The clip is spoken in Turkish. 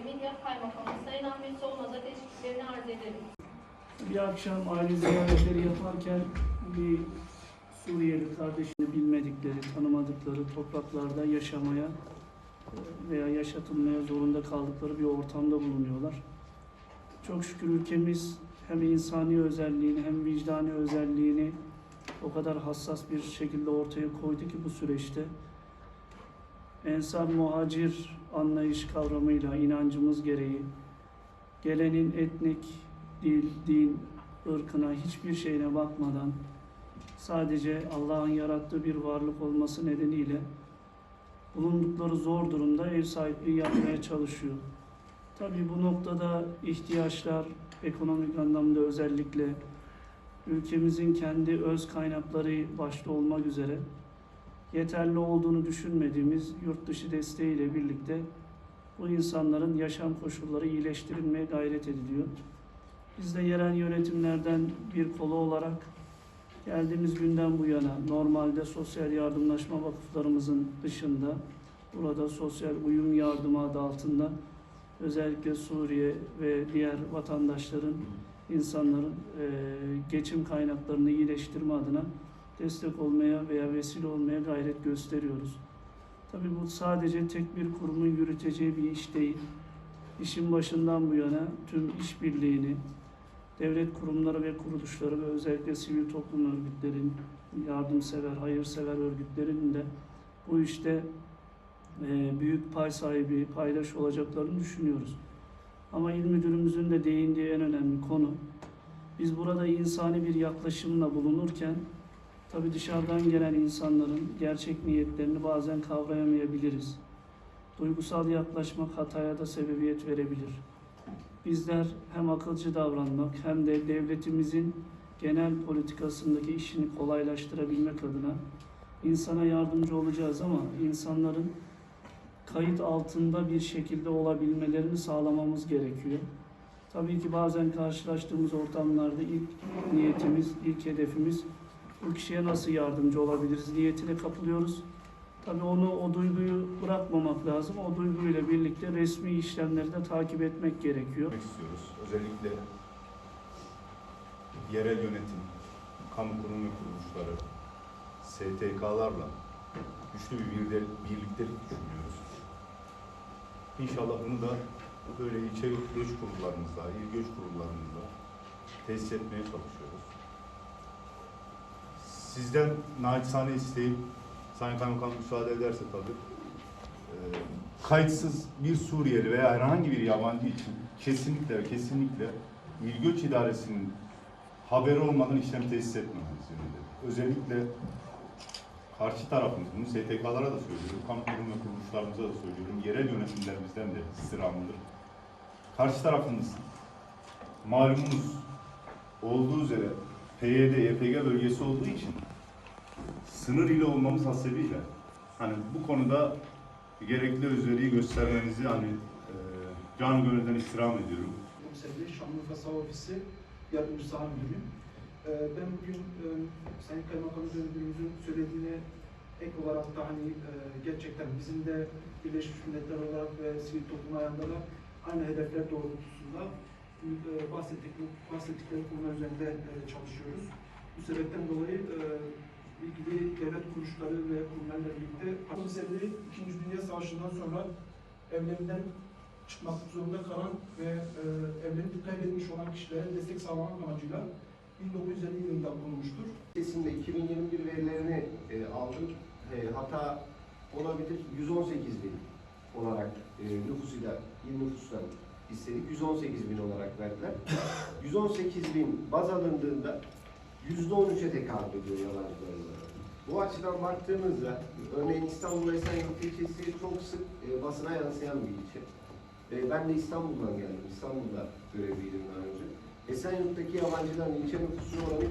ve Midyat Kaymakamı Sayın Ahmet Solmaz'a. Bir akşam aile ziyaretleri yaparken bir Suriyeli kardeşini bilmedikleri, tanımadıkları topraklarda yaşamaya veya yaşatılmaya zorunda kaldıkları bir ortamda bulunuyorlar. Çok şükür ülkemiz hem insani özelliğini hem vicdani özelliğini o kadar hassas bir şekilde ortaya koydu ki bu süreçte ensar muhacir anlayış kavramıyla inancımız gereği gelenin etnik, dil, din, ırkına hiçbir şeyine bakmadan sadece Allah'ın yarattığı bir varlık olması nedeniyle bulundukları zor durumda ev sahipliği yapmaya çalışıyor. Tabii bu noktada ihtiyaçlar ekonomik anlamda özellikle ülkemizin kendi öz kaynakları başta olmak üzere yeterli olduğunu düşünmediğimiz yurt dışı desteğiyle birlikte bu insanların yaşam koşulları iyileştirilmeye gayret ediliyor. Biz de yerel yönetimlerden bir kolu olarak geldiğimiz günden bu yana normalde sosyal yardımlaşma vakıflarımızın dışında burada sosyal uyum yardımı adı altında özellikle Suriye ve diğer vatandaşların, insanların eee, geçim kaynaklarını iyileştirme adına destek olmaya veya vesile olmaya gayret gösteriyoruz. Tabii bu sadece tek bir kurumun yürüteceği bir iş değil. İşin başından bu yana tüm işbirliğini, devlet kurumları ve kuruluşları ve özellikle sivil toplum örgütlerin, yardımsever, hayırsever örgütlerin de bu işte e, büyük pay sahibi, paydaş olacaklarını düşünüyoruz. Ama il müdürümüzün de değindiği en önemli konu, biz burada insani bir yaklaşımla bulunurken, tabi dışarıdan gelen insanların gerçek niyetlerini bazen kavrayamayabiliriz. Duygusal yaklaşmak hataya da sebebiyet verebilir. Bizler hem akılcı davranmak hem de devletimizin genel politikasındaki işini kolaylaştırabilmek adına insana yardımcı olacağız ama insanların kayıt altında bir şekilde olabilmelerini sağlamamız gerekiyor. Tabii ki bazen karşılaştığımız ortamlarda ilk niyetimiz, ilk hedefimiz bu kişiye nasıl yardımcı olabiliriz niyetine kapılıyoruz. Tabii onu, o duyguyu bırakmamak lazım. O duyguyla birlikte resmi işlemleri de takip etmek gerekiyor. istiyoruz. Özellikle yerel yönetim, kamu kurum ve kuruluşları, STK'larla güçlü bir birde- birliktelik düşünüyoruz. İnşallah bunu da böyle ilçe göç kurullarımızda, il göç kurullarımızda tesis etmeye çalışıyoruz. Sizden naçizane isteğim, Sayın Kaymakam müsaade ederse tabii, e, kayıtsız bir Suriyeli veya herhangi bir yabancı için kesinlikle kesinlikle İl Göç İdaresi'nin haberi olmadan işlem tesis etmemeniz yönünde. Özellikle karşı tarafımız, bunu STK'lara da söylüyorum, kamu kurum ve kuruluşlarımıza da söylüyorum, yerel yönetimlerimizden de istirhamıdır. Karşı tarafımız, malumunuz olduğu üzere PYD, YPG bölgesi olduğu için sınır ile olmamız hasebiyle hani bu konuda gerekli özveriyi göstermenizi hani e, can gönülden istirham ediyorum. Komiserliği Şanlıurfa Sağ Ofisi Yardımcı Saha Müdürüyüm. Ee, Ben bugün e, Sayın Kaymakam Müdürümüzün söylediğine ek olarak da hani e, gerçekten bizim de Birleşmiş Milletler olarak ve sivil toplum ayağında da aynı hedefler doğrultusunda e, bahsettik, bahsettikleri konular üzerinde e, çalışıyoruz. Bu sebepten dolayı e, ilgili devlet kuruluşları ve kurumlarla birlikte komiserliği İkinci Dünya Savaşı'ndan sonra evlerinden çıkmak zorunda kalan ve e, evlerini kaybetmiş olan kişilere destek sağlamak amacıyla 1950 yılında bulunmuştur. Sitesinde 2021 verilerini e, aldık. E, hata olabilir. 118 bin olarak e, nüfusuyla, il nüfustan istedik. 118 bin olarak verdiler. 118 bin baz alındığında %13'e tekabül ediyor yalancıların. Bu açıdan baktığımızda örneğin İstanbul Esenyurt ilçesi çok sık e, basına yansıyan bir ilçe. E, ben de İstanbul'dan geldim. İstanbul'da görevliydim daha önce. Esenyurt'taki yabancıların ilçe nüfusunun oranı %11.